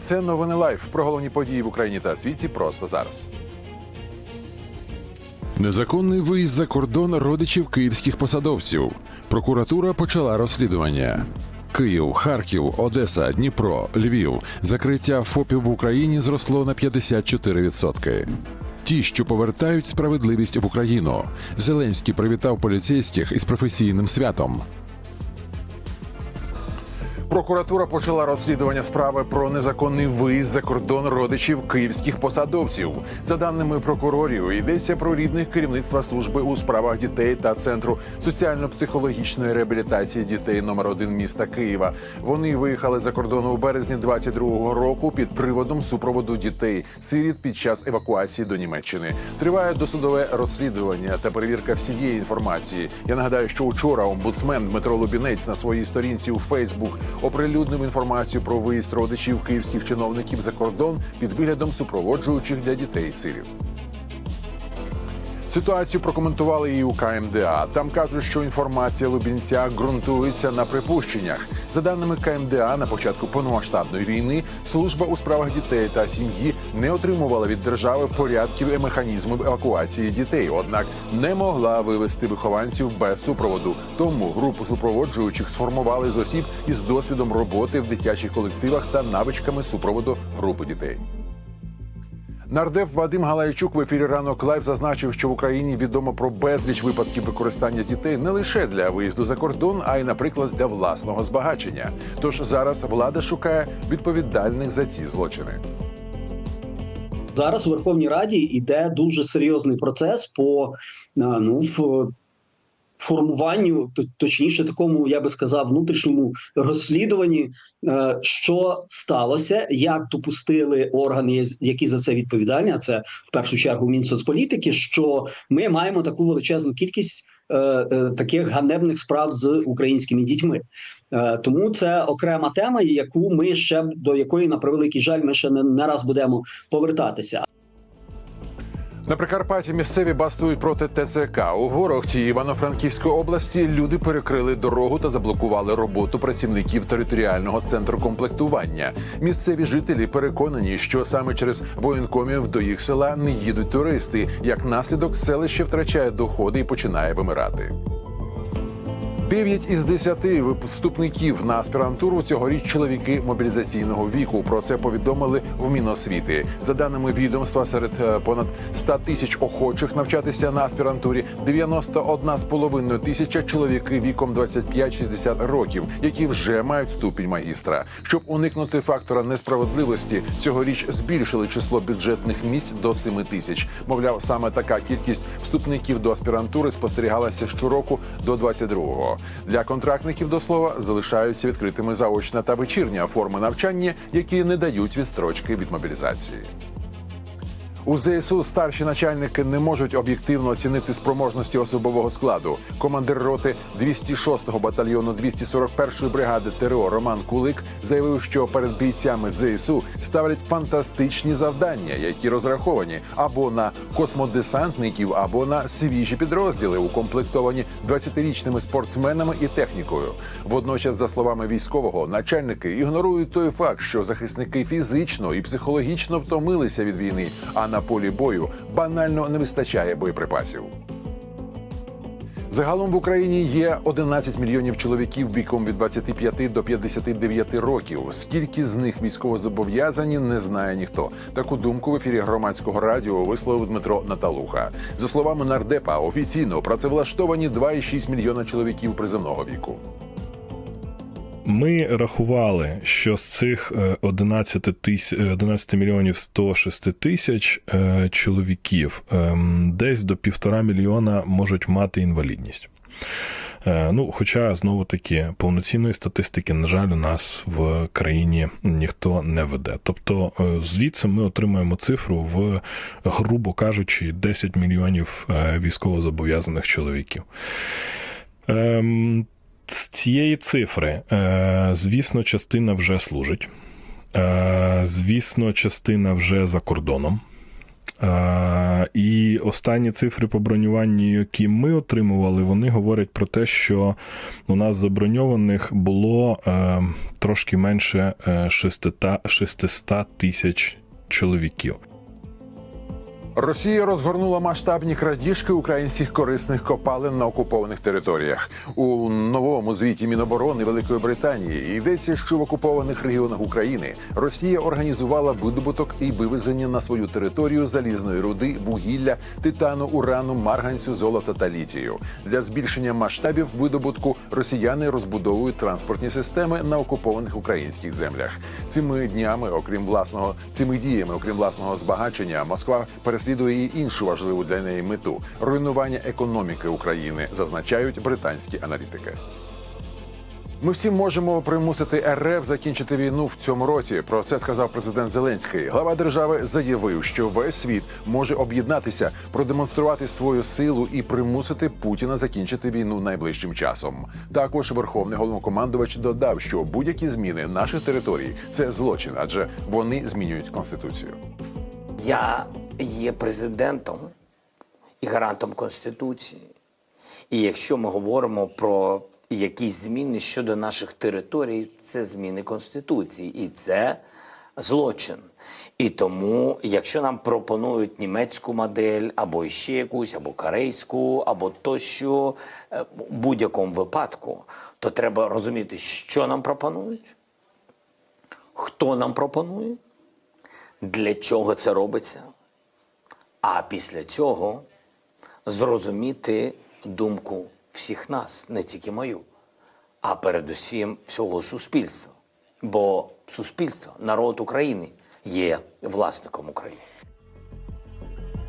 Це новини лайф про головні події в Україні та світі просто зараз. Незаконний виїзд за кордон родичів київських посадовців. Прокуратура почала розслідування. Київ, Харків, Одеса, Дніпро, Львів. Закриття ФОПів в Україні зросло на 54%. Ті, що повертають справедливість в Україну. Зеленський привітав поліцейських із професійним святом. Прокуратура почала розслідування справи про незаконний виїзд за кордон родичів київських посадовців. За даними прокурорів, йдеться про рідних керівництва служби у справах дітей та центру соціально-психологічної реабілітації дітей номер 1 міста Києва. Вони виїхали за кордон у березні 22-го року під приводом супроводу дітей сиріт під час евакуації до Німеччини. Триває досудове розслідування та перевірка всієї інформації. Я нагадаю, що учора омбудсмен Дмитро Лубінець на своїй сторінці у Фейсбук оприлюднив інформацію про виїзд родичів київських чиновників за кордон під виглядом супроводжуючих для дітей сирів. Ситуацію прокоментували і у КМДА. Там кажуть, що інформація Лубінця ґрунтується на припущеннях. За даними КМДА, на початку повномасштабної війни служба у справах дітей та сім'ї не отримувала від держави порядків і механізмів евакуації дітей, однак не могла вивести вихованців без супроводу. Тому групу супроводжуючих сформували з осіб із досвідом роботи в дитячих колективах та навичками супроводу групи дітей. Нардеп Вадим Галайчук в ефірі ранок лайв зазначив, що в Україні відомо про безліч випадків використання дітей не лише для виїзду за кордон, а й, наприклад, для власного збагачення. Тож зараз влада шукає відповідальних за ці злочини. Зараз у Верховній Раді йде дуже серйозний процес по ну в формуванню, точніше, такому я би сказав, внутрішньому розслідуванні, е, що сталося, як допустили органи, які за це відповідальні, а це в першу чергу Мінсоцполітики, що ми маємо таку величезну кількість е, е, таких ганебних справ з українськими дітьми. Тому це окрема тема, яку ми ще до якої на превеликий жаль, ми ще не, не раз будемо повертатися. На Прикарпатті місцеві бастують проти ТЦК. У Ворохті Івано-Франківської області люди перекрили дорогу та заблокували роботу працівників територіального центру комплектування. Місцеві жителі переконані, що саме через воєнкомів до їх села не їдуть туристи. Як наслідок, селище втрачає доходи і починає вимирати. Дев'ять із десяти вступників на аспірантуру цьогоріч чоловіки мобілізаційного віку. Про це повідомили в Міносвіти. За даними відомства, серед е, понад 100 тисяч охочих навчатися на аспірантурі 91,5 тисяча чоловіки віком 25-60 років, які вже мають ступінь магістра. Щоб уникнути фактора несправедливості, цьогоріч збільшили число бюджетних місць до 7 тисяч. Мовляв, саме така кількість вступників до аспірантури спостерігалася щороку до 22-го. Для контрактників до слова залишаються відкритими заочна та вечірня форми навчання, які не дають відстрочки від мобілізації. У ЗСУ старші начальники не можуть об'єктивно оцінити спроможності особового складу. Командир роти 206-го батальйону 241-ї бригади ТРО Роман Кулик заявив, що перед бійцями ЗСУ ставлять фантастичні завдання, які розраховані або на космодесантників, або на свіжі підрозділи, укомплектовані 20-річними спортсменами і технікою. Водночас, за словами військового, начальники ігнорують той факт, що захисники фізично і психологічно втомилися від війни, а на полі бою банально не вистачає боєприпасів. Загалом в Україні є 11 мільйонів чоловіків віком від 25 до 59 років. Скільки з них військовозобов'язані, не знає ніхто. Таку думку в ефірі громадського радіо висловив Дмитро Наталуха. За словами нардепа, офіційно працевлаштовані 2,6 мільйона чоловіків приземного віку. Ми рахували, що з цих е, 11, тис... е, 11 мільйонів 106 тисяч е, чоловіків ем, десь до півтора мільйона можуть мати інвалідність. Е, Ну, хоча знову таки повноцінної статистики, на жаль, у нас в країні ніхто не веде. Тобто, е, звідси ми отримуємо цифру в, грубо кажучи, 10 мільйонів е, військовозобов'язаних чоловіків. Цієї цифри, е, звісно, частина вже служить. Е, Звісно, частина вже за кордоном. Е, І останні цифри по бронюванню, які ми отримували, вони говорять про те, що у нас заброньованих було трошки менше е, 600 600 тисяч чоловіків. Росія розгорнула масштабні крадіжки українських корисних копалин на окупованих територіях. У новому звіті Міноборони Великої Британії йдеться, що в окупованих регіонах України Росія організувала видобуток і вивезення на свою територію залізної руди, вугілля, титану, урану, марганцю, золота та літію. Для збільшення масштабів видобутку росіяни розбудовують транспортні системи на окупованих українських землях. Цими днями, окрім власного, цими діями, окрім власного збагачення, Москва переслідує і іншу важливу для неї мету руйнування економіки України, зазначають британські аналітики. Ми всі можемо примусити РФ закінчити війну в цьому році. Про це сказав президент Зеленський. Глава держави заявив, що весь світ може об'єднатися, продемонструвати свою силу і примусити Путіна закінчити війну найближчим часом. Також верховний головнокомандувач додав, що будь-які зміни наших територій це злочин, адже вони змінюють конституцію. Я є президентом і гарантом Конституції. І якщо ми говоримо про якісь зміни щодо наших територій, це зміни Конституції, і це злочин. І тому, якщо нам пропонують німецьку модель, або ще якусь, або корейську, або тощо, е, в будь-якому випадку, то треба розуміти, що нам пропонують, хто нам пропонує, для чого це робиться, а після цього зрозуміти думку всіх нас, не тільки мою, а передусім всього суспільства. Бо суспільство, народ України є власником України.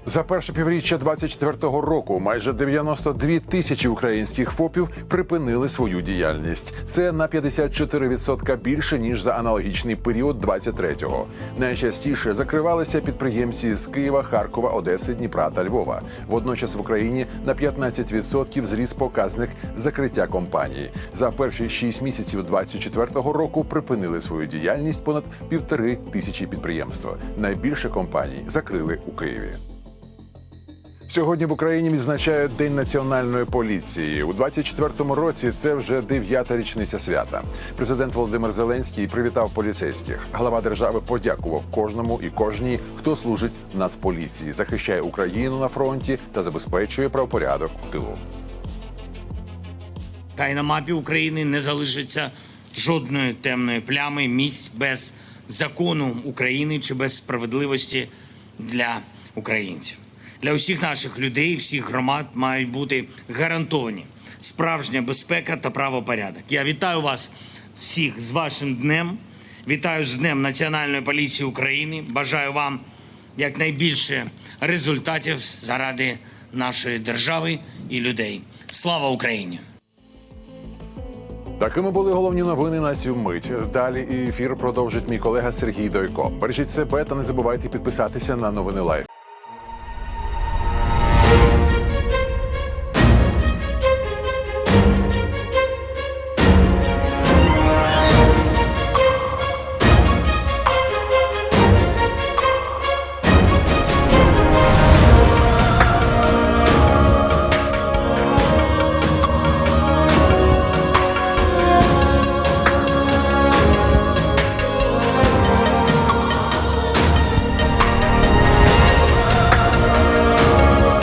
За перше півріччя 24-го року майже 92 тисячі українських ФОПів припинили свою діяльність. Це на 54% більше ніж за аналогічний період 23-го. Найчастіше закривалися підприємці з Києва, Харкова, Одеси, Дніпра та Львова. Водночас в Україні на 15% зріс показник закриття компаній. За перші 6 місяців 24-го року припинили свою діяльність понад півтори тисячі підприємств. Найбільше компаній закрили у Києві. Сьогодні в Україні відзначають День національної поліції. У 24-му році це вже дев'ята річниця свята. Президент Володимир Зеленський привітав поліцейських. Глава держави подякував кожному і кожній, хто служить Нацполіції, захищає Україну на фронті та забезпечує правопорядок у тилу. Хай на мапі України не залишиться жодної темної плями місць без закону України чи без справедливості для українців. Для усіх наших людей, всіх громад мають бути гарантовані справжня безпека та правопорядок. Я вітаю вас всіх з вашим днем. Вітаю з Днем Національної поліції України. Бажаю вам якнайбільше результатів заради нашої держави і людей. Слава Україні! Такими були головні новини на цю мить. Далі ефір продовжить мій колега Сергій Дойко. Бережіть себе та не забувайте підписатися на новини Лайф.